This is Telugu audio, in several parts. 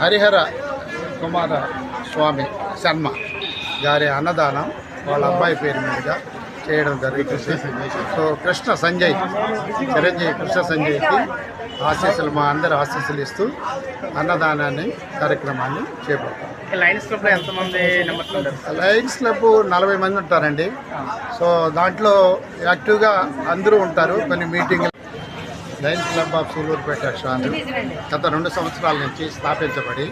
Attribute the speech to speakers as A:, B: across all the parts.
A: హరిహర కుమార స్వామి శర్మ గారి అన్నదానం వాళ్ళ అబ్బాయి పేరు మీదుగా చేయడం జరుగుతుంది సో కృష్ణ సంజయ్ చిరంజీవి కృష్ణ సంజయ్కి ఆశీస్సులు మా అందరి ఆశీస్సులు ఇస్తూ అన్నదానాన్ని కార్యక్రమాన్ని చేపడతాం.
B: లయన్స్ క్లబ్ ఎంతమంది
A: లయన్స్ క్లబ్ నలభై మంది ఉంటారండి. సో దాంట్లో యాక్టివ్గా అందరూ ఉంటారు. కొన్ని meeting Lions Club of Sullurpeta షాను గత రెండు సంవత్సరాల నుంచి స్థాపించబడి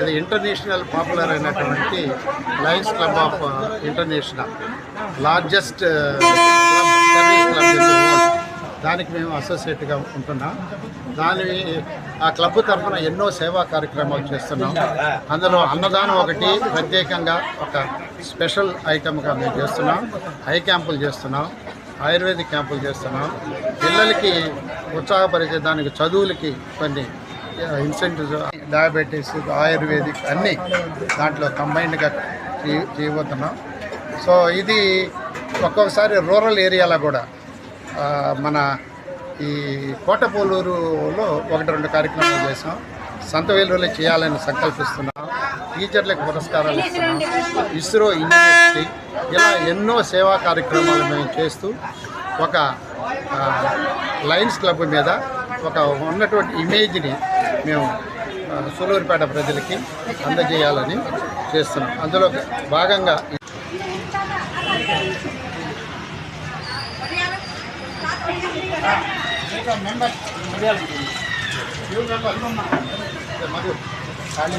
A: ఇది ఇంటర్నేషనల్ పాపులర్ అయినటువంటి Lions Club of international largest service club దానికి మేము అసోసియేట్గా ఉంటున్నాం. దాని ఆ క్లబ్ తరఫున ఎన్నో సేవా కార్యక్రమాలు చేస్తున్నాం. అందులో అన్నదానం ఒకటి ప్రత్యేకంగా ఒక స్పెషల్ ఐటమ్గా మేము చేస్తున్నాం. ఐ క్యాంపులు చేస్తున్నాం. ఆయుర్వేదిక్ క్యాంపులు చేస్తున్నాం. పిల్లలకి ఉత్సాహపరిచే దానికి చదువులకి కొన్ని ఇన్సెంటివ్స్ డయాబెటీస్ ఆయుర్వేదిక్ అన్నీ దాంట్లో కంబైన్డ్గా చేయబోతున్నాం. సో ఇది ఒక్కొక్కసారి రూరల్ ఏరియాలో కూడా మన ఈ కోటపోలూరులో ఒకటి రెండు కార్యక్రమాలు చేసాం. సంతవేలూరులో చేయాలని సంకల్పిస్తున్నాం. టీచర్లకు పురస్కారాలు ఇస్తున్నాం. ఇస్రో యూనివర్సిటీ ఇలా ఎన్నో సేవా కార్యక్రమాలు మేము చేస్తూ ఒక లయన్స్ క్లబ్ మీద ఒక ఉన్నటువంటి ఇమేజ్ని మేము సూలూరుపేట ప్రజలకి అందజేయాలని చేస్తున్నాం. అందులో భాగంగా మధు ఖాళీ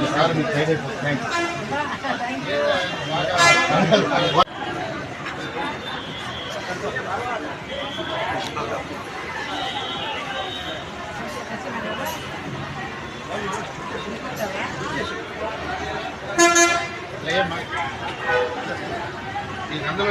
A: ఈసారి మీకు గైడ్ అయిపోతుంది థ్యాంక్ యూ లేమ్మా. నీకు అందులో